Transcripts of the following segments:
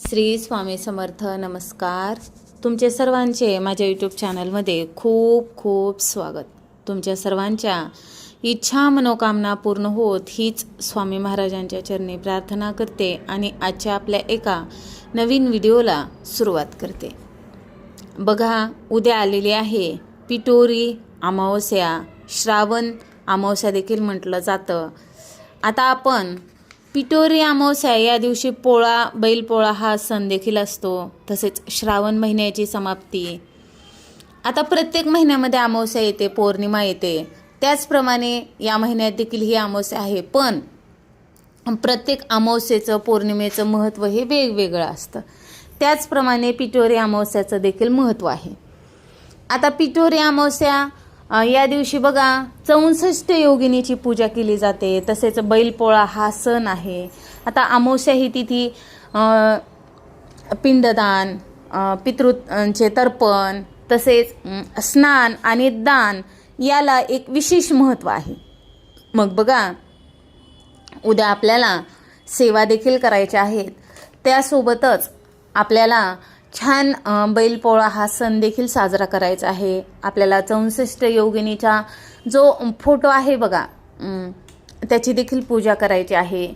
श्री स्वामी समर्थ नमस्कार. तुमचे सर्वांचे माझ्या यूट्यूब चॅनलमध्ये खूप खूप स्वागत. तुमच्या सर्वांच्या इच्छा मनोकामना पूर्ण होत हीच स्वामी महाराजांच्या चरणी प्रार्थना करते आणि आजच्या आपल्या एका नवीन व्हिडिओला सुरुवात करते. बघा उद्या आलेली आहे पिटोरी अमावस्या. श्रावण अमावस्या देखील म्हटलं जातं. आता आपण पिटोरी अमावस्या या दिवशी पोळा बैलपोळा हा सण देखील असतो. तसेच श्रावण महिन्याची समाप्ती. आता प्रत्येक महिन्यामध्ये अमावस्या येते पौर्णिमा येते. त्याचप्रमाणे या महिन्यात देखील ही अमावस्या आहे. पण प्रत्येक अमावस्येचं पौर्णिमेचं महत्त्व हे वेगवेगळं असतं. त्याचप्रमाणे पिटोरी अमावस्याचं देखील महत्त्व आहे. आता पिटोरी अमावस्या या दिवशी बघा चौसष्ट योगिनीची पूजा केली जाते. तसेच बैलपोळा हा सण आहे. आता अमावस्या ही तिथी पिंडदान पितृचे तर्पण तसेच स्नान आणि दान याला एक विशेष महत्त्व आहे. मग बघा उद्या आपल्याला सेवा देखील करायच्या आहेत. त्यासोबतच आपल्याला छान बैलपोळा हा सण देखील साजरा करायचा आहे. आपल्याला चौसष्ट योगिनीचा जो फोटो आहे बघा त्याची देखील पूजा करायची आहे.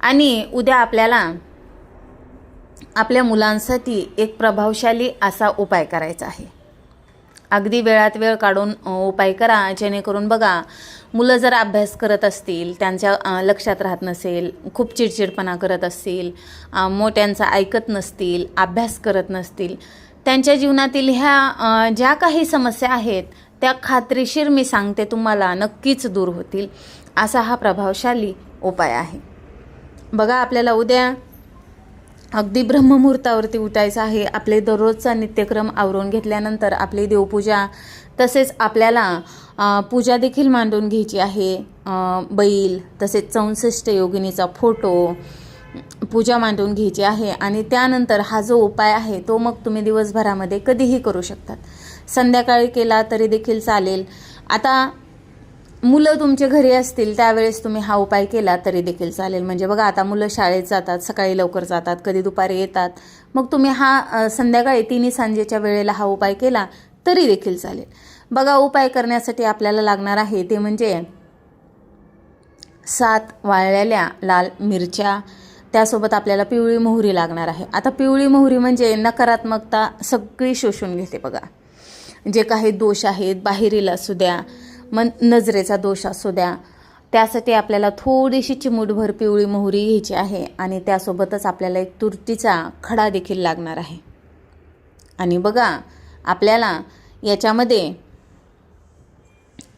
आणि उद्या आपल्याला आपल्या मुलांसाठी एक प्रभावशाली असा उपाय करायचा आहे. अगदी वेळात वेळ काढून उपाय करा जेणेकरून बघा मुलं जर अभ्यास करत असतील त्यांच्या लक्षात राहत नसेल खूप चिडचिडपणा करत असतील मोठ्यांचा ऐकत नसतील अभ्यास करत नसतील त्यांच्या जीवनातील ह्या ज्या काही समस्या आहेत त्या खात्रीशीर मी सांगते तुम्हाला नक्कीच दूर होतील. असा हा प्रभावशाली उपाय आहे. बघा आपल्याला उद्या अगदी ब्रह्ममुहूर्तावरती उठायचं आहे. आपले दररोजचा नित्यक्रम आवरून घेतल्यानंतर आपली देवपूजा तसेच आपल्याला पूजा देखील मांडून घ्यायची आहे. बैल तसेच चौसष्ट योगिनीचा फोटो पूजा मांडून घ्यायची आहे. आणि त्यानंतर हा जो उपाय आहे तो मग तुम्ही दिवसभरामध्ये कधीही करू शकतात. संध्याकाळी केला तरी देखील चालेल. आता मुलं तुमच्या घरी असतील त्यावेळेस तुम्ही हा उपाय केला तरी देखील चालेल. म्हणजे बघा आता मुलं शाळेत जातात सकाळी लवकर जातात कधी दुपारी येतात. मग तुम्ही हा संध्याकाळी तिन्ही सांजेच्या वेळेला हा उपाय केला तरी देखील चालेल. बघा उपाय करण्यासाठी आपल्याला लागणार आहे ते म्हणजे सात वाळलेल्या लाल मिरच्या त्यासोबत आपल्याला पिवळी मोहरी लागणार आहे. आता पिवळी मोहरी म्हणजे नकारात्मकता सगळी शोषून घेते बघा. जे काही दोष आहेत बाहेरील असू द्या मन नजरेचा दोष असू द्या. त्यासाठी आपल्याला थोडीशी चिमूटभर पिवळी मोहरी घ्यायची आहे आणि त्यासोबतच आपल्याला एक तुरटीचा खडा देखील लागणार आहे. आणि बघा आपल्याला याच्यामध्ये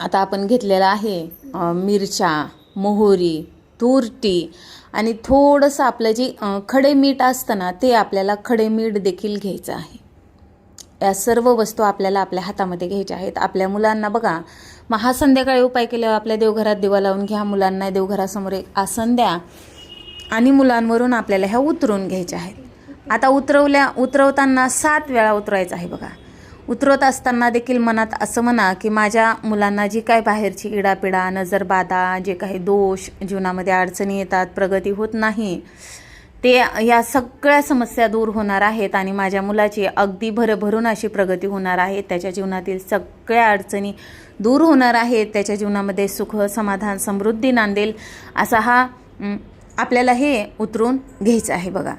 आता आपण घेतलेला आहे मिरच्या मोहरी तुरटी आणि थोडंसं आपलं जे खडे मीठ असतं ना ते आपल्याला खडे मीठ देखील घ्यायचं आहे. या सर्व वस्तू आपल्याला आपल्या हातामध्ये घ्यायच्या आहेत. आपल्या मुलांना बघा मग हा संध्याकाळी उपाय केल्यावर आपल्या देवघरात दिवा लावून घ्या मुलांना देवघरासमोर एक आसन द्या आणि मुलांवरून आपल्याला ह्या उतरून घ्यायच्या आहेत. आता उतरवल्या उतरवताना सात वेळा उतरायचं आहे बघा. उतरवत असताना देखील मनात असं म्हणा की माझ्या मुलांना जी काय बाहेरची इडापिडा नजरबाधा जे काही दोष जीवनामध्ये अडचणी येतात प्रगती होत नाही ते या सगळ्या समस्या दूर होणार आहेत आणि माझ्या मुलाची अगदी भरभरून अशी प्रगती होणार आहे. त्याच्या जीवनातील सगळ्या अडचणी दूर होणार आहेत. त्याच्या जीवनामध्ये सुख समाधान समृद्धी नांदेल असा हा आपल्याला हे उतरून घ्यायचं आहे बघा.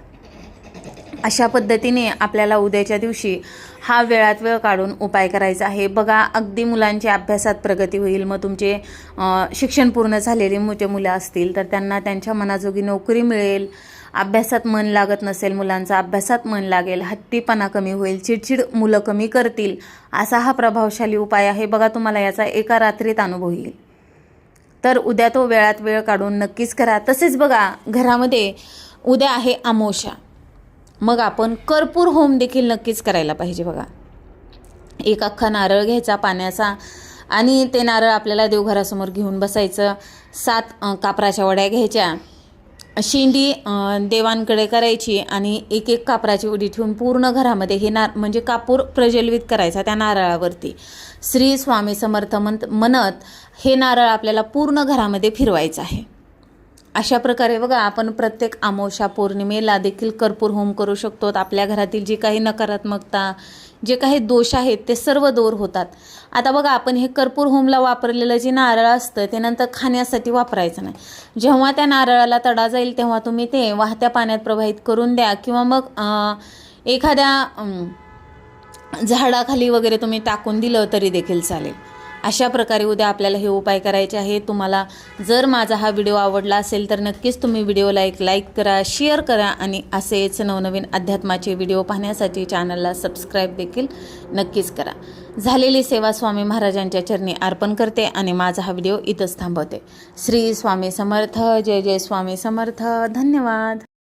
अशा पद्धतीने आपल्याला उद्याच्या दिवशी हा वेळात वेळ काढून उपाय करायचा आहे. बघा अगदी मुलांच्या अभ्यासात प्रगती होईल. मग तुमचे शिक्षण पूर्ण झालेली मोठे मुलं असतील तर त्यांना त्यांच्या मनाजोगी नोकरी मिळेल. अभ्यासात मन लागत नसेल मुलांचा अभ्यासात मन लागेल हट्टीपणा कमी होईल चिडचिड मुलं कमी करतील असा हा प्रभावशाली उपाय आहे. बघा तुम्हाला याचा एका रात्रीत अनुभव येईल. तर उद्या तो वेळात वेळ काढून नक्कीच करा. तसेच बघा घरामध्ये उद्या आहे अमोशा मग आपण कर्पूर होम देखील नक्कीच करायला पाहिजे बघा. एक अख्खा नारळ घ्यायचा पाण्याचा आणि ते नारळ आपल्याला देवघरासमोर घेऊन बसायचं. सात कापराच्या वड्या घ्यायच्या. शेंडी देवांकडे करायची आणि एक एक कापराची उडी ठेवून पूर्ण घरामध्ये हे नार म्हणजे कापूर प्रज्वलित करायचा त्या नारळावरती. श्री स्वामी समर्थ म्हणत म्हणत हे नारळ आपल्याला पूर्ण घरामध्ये फिरवायचं आहे. अशा प्रकारे बघा आपण प्रत्येक अमावस्या पौर्णिमेला देखील कर्पूर होम करू शकतो. आपल्या घरातील जी काही नकारात्मकता जे काही दोष आहेत ते सर्व दूर होतात. आता बघा आपण हे कर्पूर होमला वापरलेलं जे नारळ असतं ते नंतर खाण्यासाठी वापरायचं नाही. जेव्हा त्या नारळाला तडा जाईल तेव्हा तुम्ही ते वाहत्या पाण्यात प्रवाहित करून द्या. किंवा मग एखाद्या झाडाखाली वगैरे तुम्ही टाकून दिलं तरी देखील चालेल. अशा प्रकारे उद्या आपल्याला हे उपाय करायचे आहे तुम्हाला जर माझा हा व्हिडिओ आवडला असेल तर नक्कीच तुम्ही व्हिडिओला एक लाईक करा शेअर करा आणि असेच नवनवीन अध्यात्माचे व्हिडिओ पाहण्यासाठी चॅनलला सबस्क्राईब देखील नक्कीच करा. झालेली सेवा स्वामी महाराजांच्या चरणी अर्पण करते आणि माझा हा व्हिडिओ इथंच थांबवते. श्री स्वामी समर्थ जय जय स्वामी समर्थ. धन्यवाद.